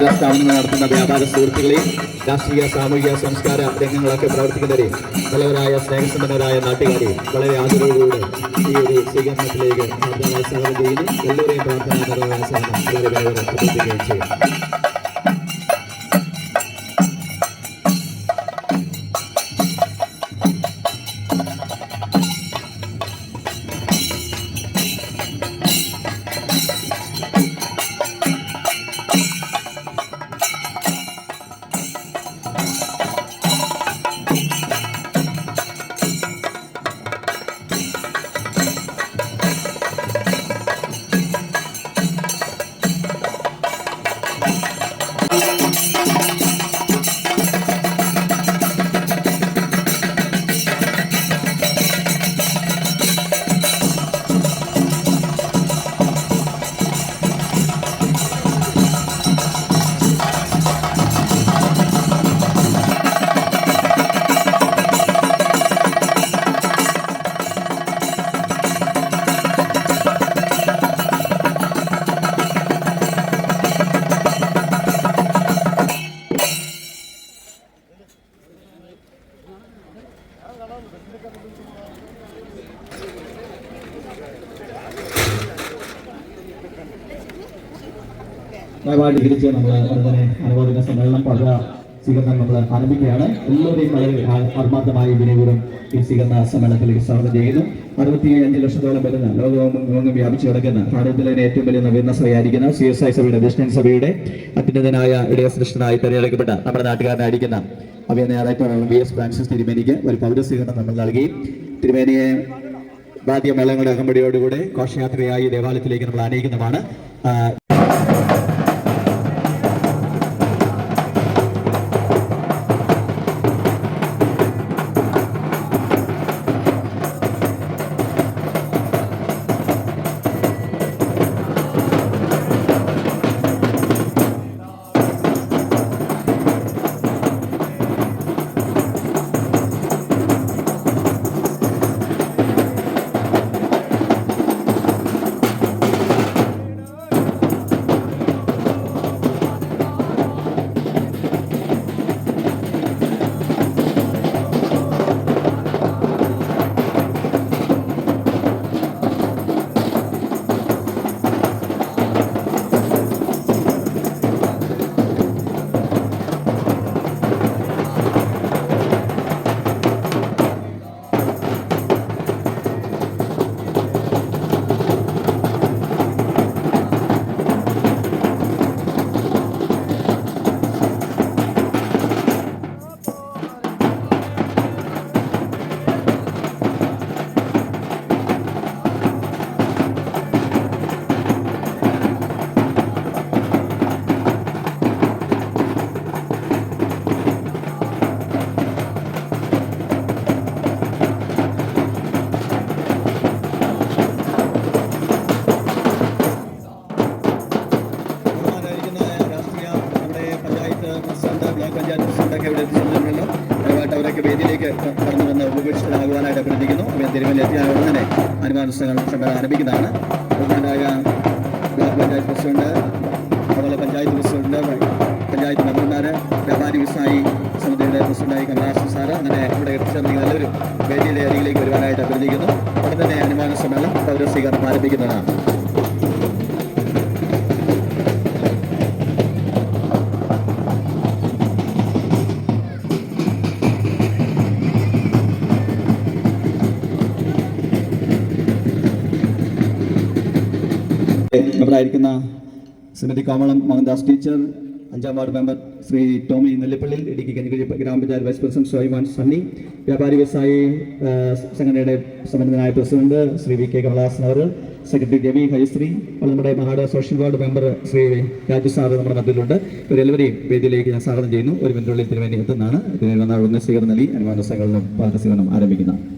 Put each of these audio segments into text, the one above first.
സ്ഥാപനങ്ങൾ നടത്തുന്ന വ്യാപാര സുഹൃത്തുക്കളെയും രാഷ്ട്രീയ സാമൂഹിക സംസ്കാര രംഗങ്ങളൊക്കെ പ്രവർത്തിക്കുന്നവരെയും നല്ലവരായ സ്നേഹസമ്പന്നരായ നാട്ടുകാരെയും വളരെ ആദരവോടുകൂടി ഈ ഒരു സ്വീകരണത്തിലേക്ക് പ്രാർത്ഥനാ സ്വാഗതം ചെയ്യുന്നു എല്ലാവരെയും പ്രാർത്ഥനാ വളരെ വളരെ അഭ്യർത്ഥിക്കുകയും ചെയ്യും. തിരിച്ച് നമ്മൾ അതുപോലെ അനുവാദിക സമ്മേളനം പഴയ സ്വീകരണം നമ്മൾ ആരംഭിക്കുകയാണ്. എല്ലാവരെയും വളരെ ആത്മാർത്ഥമായി വിനയപൂർവം ഈ സ്വീകരണ സമ്മേളനത്തിലേക്ക് സ്വാഗതം ചെയ്യുന്നു. അറുപത്തി അഞ്ച് ലക്ഷത്തോളം വരുന്ന ലോകമെങ്ങും വ്യാപിച്ചു കിടക്കുന്ന ഭാരതത്തിലെ ഏറ്റവും വലിയ നവീന സഭയായിരിക്കുന്ന സി എസ് ഐ സഭയുടെ ദക്ഷിണ സഭയുടെ അത്യുന്നതനായ ഇടയസൃഷ്ടനായി തെരഞ്ഞെടുക്കപ്പെട്ട നമ്മുടെ നാട്ടുകാരനായിരിക്കുന്ന അവയ നേതാക്കൾ വി എസ് ഫ്രാൻസിസ് തിരുമേനിക്ക് ഒരു പൗരസ്വീകരണം നമ്മൾ നൽകുകയും തിരുമേനിയെ വാദ്യമേളങ്ങളുടെ അകമ്പടിയോടുകൂടെ ഘോഷയാത്രയായി ദേവാലയത്തിലേക്ക് നമ്മൾ ആനയിക്കുന്നതാണ്. പ്രസിഡന്റൊക്കെ ഇവിടെ എത്തിച്ചെന്നിട്ടുണ്ടല്ലോ ദയവായിട്ട് അവരൊക്കെ വേദിയിലേക്ക് കടന്നു വന്ന് ഉപേക്ഷിതരാകുവാനായിട്ട് അഭ്യർത്ഥിക്കുന്നു. അവരെ തിരുവല്ല എത്തിയാൽ തന്നെ അനുമാനുഷ്ഠങ്ങൾ സമ്മേളനം ആരംഭിക്കുന്നതാണ്. ബഹുമാനായ ബ്ലോക്ക് പഞ്ചായത്ത് പ്രസിഡന്റ് അതുപോലെ പഞ്ചായത്ത് പ്രസിഡന്റ് പഞ്ചായത്ത് മെമ്പർമാര് വ്യാപാരി വിസായി സമിതിയുടെ പ്രസിഡന്റായി കമലാസ് സാറ് അങ്ങനെ ഇവിടെ എത്തിച്ചേർന്നിരിക്കുന്ന നല്ലൊരു വേദിയുടെ അരികിലേക്ക് വരുവാനായിട്ട് അഭ്യർത്ഥിക്കുന്നു. ഉടൻ തന്നെ അനുമാന സമ്മേളനം പൗരസ്വീകരണം ആരംഭിക്കുന്നതാണ്. മെമ്പറായിരിക്കുന്ന ശ്രീമതി കോമളം മോഹൻദാസ് ടീച്ചർ അഞ്ചാം വാർഡ് മെമ്പർ ശ്രീ ടോമി നെല്ലിപ്പള്ളി ഇടുക്കി കഞ്ഞിക്കുഴി ഗ്രാമപഞ്ചായത്ത് വൈസ് പ്രസിഡന്റ് സോയിമാൻ സണ്ണി വ്യാപാരി വ്യവസായി സംഘടനയുടെ സമന്വിതനായ president Shri V K Kamalahasan അവർ സെക്രട്ടറി രവി ഹരിശ്രീ നമ്മുടെ മഹാട് social ward member Shri Raju sir നമ്മുടെ മധ്യത്തിലുണ്ട്. ഇവരെല്ലാവരെയും വേദിയിലേക്ക് ഞാൻ സ്വാഗതം ചെയ്യുന്നു. ഒരു മിനിറ്റുള്ളിൽ തിരുവേണ്ടി എത്തുന്നതാണ്. ഇതിന് വന്ന സ്വീകരണം നൽകി അനുമാന ആരംഭിക്കുന്നതാണ് പിന്നെ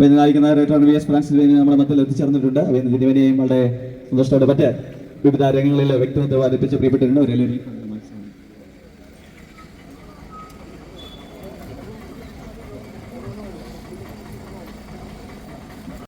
നയിക്കുന്ന ഡയറക്ടറാണ് വി എസ് ഫ്രാൻസിൽ നമ്മുടെ മധ്യത്തിൽ എത്തിച്ചേർന്നിട്ടുണ്ട്. ദിനവേനിയും വളരെ സന്തോഷത്തോടെ മറ്റ് വിവിധ രംഗങ്ങളിൽ വ്യക്തിത്വം വാദിപ്പിച്ച് പ്രിയപ്പെട്ടിട്ടുണ്ട് അവരെല്ലാവരും